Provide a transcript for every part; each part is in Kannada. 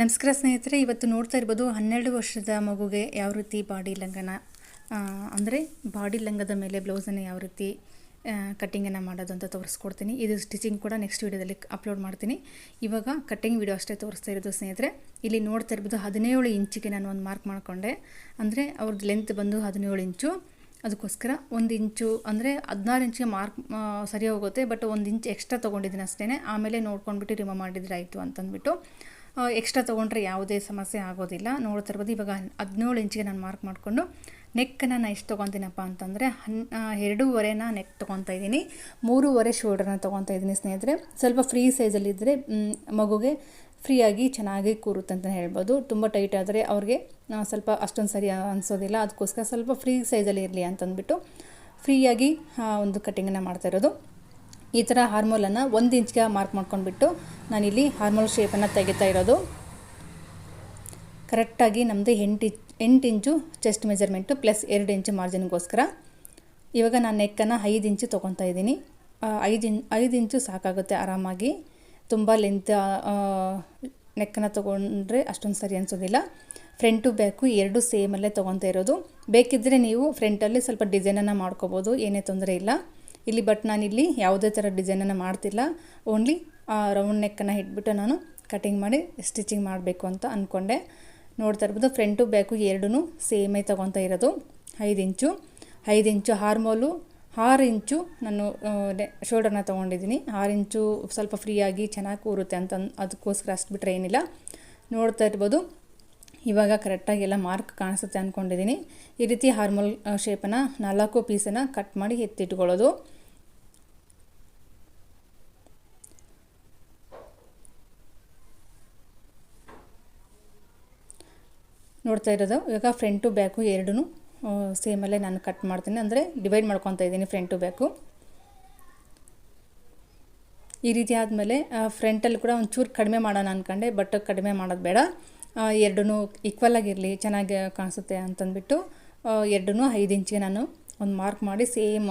ನಮಸ್ಕಾರ ಸ್ನೇಹಿತರೆ, ಇವತ್ತು ನೋಡ್ತಾ ಇರ್ಬೋದು ಹನ್ನೆರಡು ವರ್ಷದ ಮಗುಗೆ ಯಾವ ರೀತಿ ಬಾಡಿ ಲಂಗನ ಅಂದರೆ ಬಾಡಿ ಲಂಗದ ಮೇಲೆ ಬ್ಲೌಸನ್ನು ಯಾವ ರೀತಿ ಕಟ್ಟಿಂಗನ್ನು ಮಾಡೋದು ಅಂತ ತೋರಿಸ್ಕೊಡ್ತೀನಿ. ಇದು ಸ್ಟಿಚಿಂಗ್ ಕೂಡ ನೆಕ್ಸ್ಟ್ ವೀಡಿಯೋದಲ್ಲಿ ಅಪ್ಲೋಡ್ ಮಾಡ್ತೀನಿ. ಇವಾಗ ಕಟ್ಟಿಂಗ್ ವೀಡಿಯೋ ಅಷ್ಟೇ ತೋರಿಸ್ತಾ ಇರೋದು ಸ್ನೇಹಿತರೆ. ಇಲ್ಲಿ ನೋಡ್ತಾ ಇರ್ಬೋದು ಹದಿನೇಳು ಇಂಚಿಗೆ ನಾನು ಒಂದು ಮಾರ್ಕ್ ಮಾಡಿಕೊಂಡೆ. ಅಂದರೆ ಅವ್ರದ್ದು ಲೆಂತ್ ಬಂದು ಹದಿನೇಳು ಇಂಚು. ಅದಕ್ಕೋಸ್ಕರ ಒಂದು ಇಂಚು, ಅಂದರೆ ಹದಿನಾರು ಇಂಚಿಗೆ ಮಾರ್ಕ್ ಸರಿ ಹೋಗುತ್ತೆ. ಬಟ್ ಒಂದು ಇಂಚ್ ಎಕ್ಸ್ಟ್ರಾ ತೊಗೊಂಡಿದ್ದೀನಿ ಅಷ್ಟೇ ಆಮೇಲೆ ನೋಡ್ಕೊಂಡ್ಬಿಟ್ಟು ರಿಮೂವ್ ಮಾಡಿದ್ರೆ ಆಯಿತು ಅಂತಂದ್ಬಿಟ್ಟು. ಎಕ್ಸ್ಟ್ರಾ ತೊಗೊಂಡ್ರೆ ಯಾವುದೇ ಸಮಸ್ಯೆ ಆಗೋದಿಲ್ಲ. ನೋಡ್ತಾ ಇರ್ಬೋದು, ಇವಾಗ ಹದಿನೇಳು ಇಂಚಿಗೆ ನಾನು ಮಾರ್ಕ್ ಮಾಡಿಕೊಂಡು ನೆಕ್ಕನ್ನು ನಾನು ಎಷ್ಟು ತೊಗೊತೀನಪ್ಪ ಅಂತಂದರೆ ಹನ್ ಎರಡೂವರೆನ ನೆಕ್ ತೊಗೊತಾ ಇದ್ದೀನಿ. ಮೂರುವರೆ ಶೋಲ್ಡ್ರನ್ನ ತೊಗೊತಾ ಇದ್ದೀನಿ ಸ್ನೇಹಿತರೆ. ಸ್ವಲ್ಪ ಫ್ರೀ ಸೈಜಲ್ಲಿದ್ದರೆ ಮಗುಗೆ ಫ್ರೀಯಾಗಿ ಚೆನ್ನಾಗಿ ಕೂರುತ್ತೆ ಅಂತ ಹೇಳ್ಬೋದು. ತುಂಬ ಟೈಟ್ ಆದರೆ ಅವ್ರಿಗೆ ಸ್ವಲ್ಪ ಅಷ್ಟೊಂದು ಸರಿ ಅನಿಸೋದಿಲ್ಲ. ಅದಕ್ಕೋಸ್ಕರ ಸ್ವಲ್ಪ ಫ್ರೀ ಸೈಜಲ್ಲಿ ಇರಲಿ ಅಂತಂದ್ಬಿಟ್ಟು ಫ್ರೀಯಾಗಿ ಒಂದು ಕಟ್ಟಿಂಗನ್ನು ಮಾಡ್ತಾ ಇರೋದು. ಈ ಥರ ಹಾರ್ಮೋಲನ್ನು ಒಂದು ಇಂಚ್ಗೆ ಮಾರ್ಕ್ ಮಾಡ್ಕೊಂಡ್ಬಿಟ್ಟು ನಾನಿಲ್ಲಿ ಹಾರ್ಮೋಲ್ ಶೇಪನ್ನು ತೆಗಿತಾ ಇರೋದು. ಕರೆಕ್ಟಾಗಿ ನಮ್ಮದು ಎಂಟು ಎಂಟು ಇಂಚು ಚೆಸ್ಟ್ ಮೆಜರ್ಮೆಂಟು ಪ್ಲಸ್ ಎರಡು ಇಂಚು ಮಾರ್ಜಿನ್ಗೋಸ್ಕರ ಇವಾಗ ನಾನು ನೆಕ್ಕನ್ನು ಐದು ಇಂಚು ತೊಗೊತಾ ಇದ್ದೀನಿ. ಐದು ಇನ್, ಐದು ಇಂಚು ಸಾಕಾಗುತ್ತೆ ಆರಾಮಾಗಿ. ತುಂಬ ಲೆಂತ್ ನೆಕ್ಕನ್ನು ತೊಗೊಂಡ್ರೆ ಅಷ್ಟೊಂದು ಸರಿ ಅನಿಸೋದಿಲ್ಲ. ಫ್ರಂಟು ಬ್ಯಾಕು ಎರಡು ಸೇಮಲ್ಲೇ ತೊಗೊತಾ ಇರೋದು. ಬೇಕಿದ್ದರೆ ನೀವು ಫ್ರಂಟಲ್ಲಿ ಸ್ವಲ್ಪ ಡಿಸೈನನ್ನು ಮಾಡ್ಕೋಬೋದು, ಏನೇ ತೊಂದರೆ ಇಲ್ಲ. ಇಲ್ಲಿ ಬಟ್ ನಾನಿಲ್ಲಿ ಯಾವುದೇ ಥರ ಡಿಸೈನನ್ನು ಮಾಡ್ತಿಲ್ಲ. ಓನ್ಲಿ ರೌಂಡ್ ನೆಕ್ಕನ್ನು ಇಟ್ಬಿಟ್ಟು ನಾನು ಕಟಿಂಗ್ ಮಾಡಿ ಸ್ಟಿಚಿಂಗ್ ಮಾಡಬೇಕು ಅಂತ ಅಂದ್ಕೊಂಡೆ ನೋಡ್ತಾ ಇರ್ಬೋದು ಫ್ರಂಟು ಬ್ಯಾಕು ಎರಡೂ ಸೇಮೇ ತೊಗೊತಾ ಇರೋದು. ಐದು ಇಂಚು ಐದು ಇಂಚು ಹಾರ್ಮೋಲು ಆರು ಇಂಚು ನಾನು ಶೋಲ್ಡರ್ನ ತೊಗೊಂಡಿದ್ದೀನಿ. ಆರು ಇಂಚು ಸ್ವಲ್ಪ ಫ್ರೀಯಾಗಿ ಚೆನ್ನಾಗಿ ಕೂರುತ್ತೆ ಅಂತ ಅದಕ್ಕೋಸ್ಕರ ಅಷ್ಟು ಬಿಟ್ಟರೆ ಏನಿಲ್ಲ. ನೋಡ್ತಾ ಇರ್ಬೋದು ಇವಾಗ ಕರೆಕ್ಟಾಗಿ ಎಲ್ಲ ಮಾರ್ಕ್ ಕಾಣಿಸುತ್ತೆ ಅಂದ್ಕೊಂಡಿದ್ದೀನಿ ಈ ರೀತಿ ಹಾರ್ಮೋಲ್ ಶೇಪನ್ನು ನಾಲ್ಕು ಪೀಸನ್ನು ಕಟ್ ಮಾಡಿ ಎತ್ತಿಟ್ಕೊಳ್ಳೋದು. ನೋಡ್ತಾ ಇರೋದು. ಇವಾಗ ಫ್ರಂಟು ಬ್ಯಾಕು ಎರಡೂ ಸೇಮಲ್ಲೇ ನಾನು ಕಟ್ ಮಾಡ್ತೀನಿ. ಅಂದರೆ ಡಿವೈಡ್ ಮಾಡ್ಕೊತಾ ಇದ್ದೀನಿ ಟು ಬ್ಯಾಕು ಈ ರೀತಿ ಆದಮೇಲೆ ಫ್ರಂಟಲ್ಲಿ ಕೂಡ ಒಂಚೂರು ಕಡಿಮೆ ಮಾಡೋಣ ಅಂದ್ಕೊಂಡೆ ಬಟ್ ಕಡಿಮೆ ಮಾಡೋದು ಬೇಡ. ಎರಡೂ ಈಕ್ವಲ್ ಆಗಿರಲಿ, ಚೆನ್ನಾಗಿ ಕಾಣಿಸುತ್ತೆ ಅಂತಂದ್ಬಿಟ್ಟು ಎರಡೂ ಐದು ಇಂಚಿಗೆ ನಾನು ಒಂದು ಮಾರ್ಕ್ ಮಾಡಿ ಸೇಮ್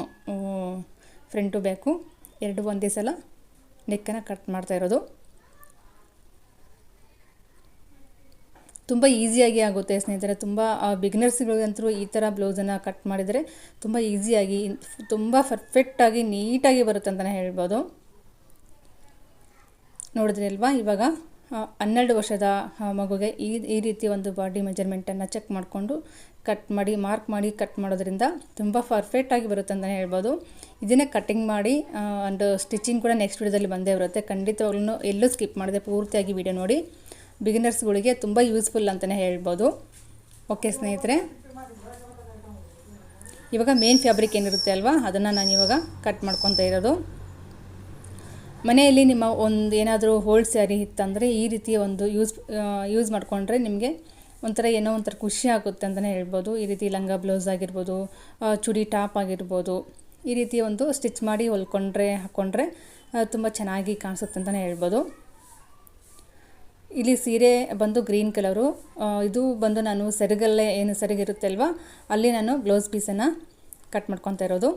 ಫ್ರಂಟು ಬ್ಯಾಕು ಎರಡು ಒಂದೇ ಸಲ ನೆಕ್ಕನ್ನು ಕಟ್ ಮಾಡ್ತಾ ಇರೋದು. ತುಂಬ ಈಸಿಯಾಗಿ ಆಗುತ್ತೆ ಸ್ನೇಹಿತರೆ. ತುಂಬ ಬಿಗ್ನರ್ಸ್ಗಳಿಗಂತೂ ಈ ಥರ ಬ್ಲೌಸನ್ನು ಕಟ್ ಮಾಡಿದರೆ ತುಂಬ ಈಸಿಯಾಗಿ ತುಂಬ ಪರ್ಫೆಕ್ಟಾಗಿ ನೀಟಾಗಿ ಬರುತ್ತೆ ಅಂತಲೇ ಹೇಳ್ಬೋದು. ನೋಡಿದ್ರಿ ಅಲ್ವಾ? ಇವಾಗ ಹನ್ನೆರಡು ವರ್ಷದ ಮಗುಗೆ ಈ ಈ ರೀತಿ ಒಂದು ಬಾಡಿ ಮೆಜರ್ಮೆಂಟನ್ನು ಚೆಕ್ ಮಾಡಿಕೊಂಡು ಕಟ್ ಮಾಡಿ ಮಾರ್ಕ್ ಮಾಡಿ ಕಟ್ ಮಾಡೋದ್ರಿಂದ ತುಂಬ ಪರ್ಫೆಕ್ಟಾಗಿ ಬರುತ್ತೆ ಅಂತಲೇ ಹೇಳ್ಬೋದು. ಇದನ್ನೇ ಕಟ್ಟಿಂಗ್ ಮಾಡಿ ಒಂದು ಸ್ಟಿಚಿಂಗ್ ಕೂಡ ನೆಕ್ಸ್ಟ್ ವಿಡಿಯೋದಲ್ಲಿ ಬಂದೇ ಬರುತ್ತೆ. ಖಂಡಿತವಾಗ್ಲೂ ಎಲ್ಲೂ ಸ್ಕಿಪ್ ಮಾಡಿದೆ ಪೂರ್ತಿಯಾಗಿ ವಿಡಿಯೋ ನೋಡಿ. ಬಿಗಿನರ್ಸ್ಗಳಿಗೆ ತುಂಬ ಯೂಸ್ಫುಲ್ ಅಂತಲೇ ಹೇಳ್ಬೋದು. ಓಕೆ ಸ್ನೇಹಿತರೆ. ಇವಾಗ ಮೇನ್ ಫ್ಯಾಬ್ರಿಕ್ ಏನಿರುತ್ತೆ ಅಲ್ವಾ? ಅದನ್ನು ನಾನು ಇವಾಗ ಕಟ್ ಮಾಡ್ಕೊತ ಇರೋದು. ಮನೆಯಲ್ಲಿ ನಿಮ್ಮ ಒಂದು ಏನಾದರೂ ಹೋಲ್ಡ್ ಸ್ಯಾರಿ ಇತ್ತಂದರೆ ಈ ರೀತಿಯ ಒಂದು ಯೂಸ್ ಯೂಸ್ ಮಾಡಿಕೊಂಡ್ರೆ ನಿಮಗೆ ಒಂಥರ ಏನೋ ಒಂಥರ ಖುಷಿ ಆಗುತ್ತೆ ಅಂತಲೇ ಹೇಳ್ಬೋದು. ಈ ರೀತಿ ಲಂಗ ಬ್ಲೌಸ್ ಆಗಿರ್ಬೋದು ಚುಡಿ ಟಾಪ್ ಆಗಿರ್ಬೋದು. ಈ ರೀತಿ ಒಂದು ಸ್ಟಿಚ್ ಮಾಡಿ ಹೊಲ್ಕೊಂಡ್ರೆ ಹಾಕ್ಕೊಂಡ್ರೆ ತುಂಬ ಚೆನ್ನಾಗಿ ಕಾಣಿಸುತ್ತೆ ಅಂತಲೇ ಹೇಳ್ಬೋದು. ಇಲ್ಲಿ ಸೀರೆ ಬಂದು ಗ್ರೀನ್ ಕಲರು. ಇದು ಬಂದು ನಾನು ಸೆರಗಲ್ಲೇ ಏನು ಸೆರಗಿರುತ್ತೆ ಅಲ್ವಾ ಅಲ್ಲಿ ನಾನು ಬ್ಲೌಸ್ ಪೀಸನ್ನು ಕಟ್ ಮಾಡ್ಕೊತಾ ಇರೋದು.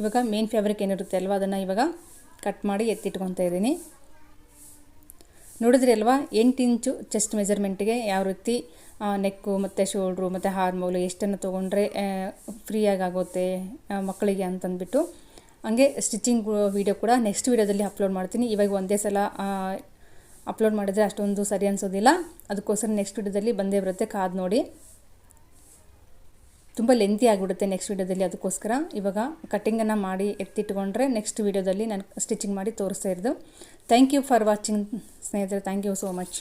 ಇವಾಗ ಮೇನ್ ಫ್ಯಾಬ್ರಿಕ್ ಏನಿರುತ್ತೆ ಅಲ್ವಾ, ಅದನ್ನು ಇವಾಗ ಕಟ್ ಮಾಡಿ ಎತ್ತಿಟ್ಕೊತಾ ಇದ್ದೀನಿ. ನೋಡಿದ್ರಿ ಅಲ್ವಾ, ಎಂಟು ಇಂಚು ಚೆಸ್ಟ್ ಮೆಜರ್ಮೆಂಟಿಗೆ ಯಾವ ರೀತಿ ನೆಕ್ಕು ಮತ್ತು ಶೋಲ್ಡ್ರು ಮತ್ತು ಹಾರ್ಮೋಲು ಎಷ್ಟನ್ನು ತೊಗೊಂಡ್ರೆ ಫ್ರೀಯಾಗಿ ಆಗುತ್ತೆ ಮಕ್ಕಳಿಗೆ ಅಂತಂದ್ಬಿಟ್ಟು. ಹಂಗೆ ಸ್ಟಿಚಿಂಗ್ ವೀಡಿಯೋ ಕೂಡ ನೆಕ್ಸ್ಟ್ ವೀಡಿಯೋದಲ್ಲಿ ಅಪ್ಲೋಡ್ ಮಾಡ್ತೀನಿ. ಇವಾಗ ಒಂದೇ ಸಲ ಅಪ್ಲೋಡ್ ಮಾಡಿದರೆ ಅಷ್ಟೊಂದು ಸರಿ ಅನಿಸೋದಿಲ್ಲ. ಅದಕ್ಕೋಸ್ಕರ ನೆಕ್ಸ್ಟ್ ವೀಡಿಯೋದಲ್ಲಿ ಬಂದೇ ಬರುತ್ತೆ ಕಾದು ನೋಡಿ. ತುಂಬ ಲೆಂತಿ ಆಗಿಬಿಡುತ್ತೆ ನೆಕ್ಸ್ಟ್ ವೀಡಿಯೋದಲ್ಲಿ ಅದಕ್ಕೋಸ್ಕರ. ಇವಾಗ ಕಟ್ಟಿಂಗನ್ನು ಮಾಡಿ ಎತ್ತಿಟ್ಕೊಂಡ್ರೆ ನೆಕ್ಸ್ಟ್ ವೀಡಿಯೋದಲ್ಲಿ ನಾನು ಸ್ಟಿಚಿಂಗ್ ಮಾಡಿ ತೋರಿಸ್ತಾ ಇರೋದು. ಥ್ಯಾಂಕ್ ಯು ಫಾರ್ ವಾಚಿಂಗ್ ಸ್ನೇಹಿತರೆ. Thank you so much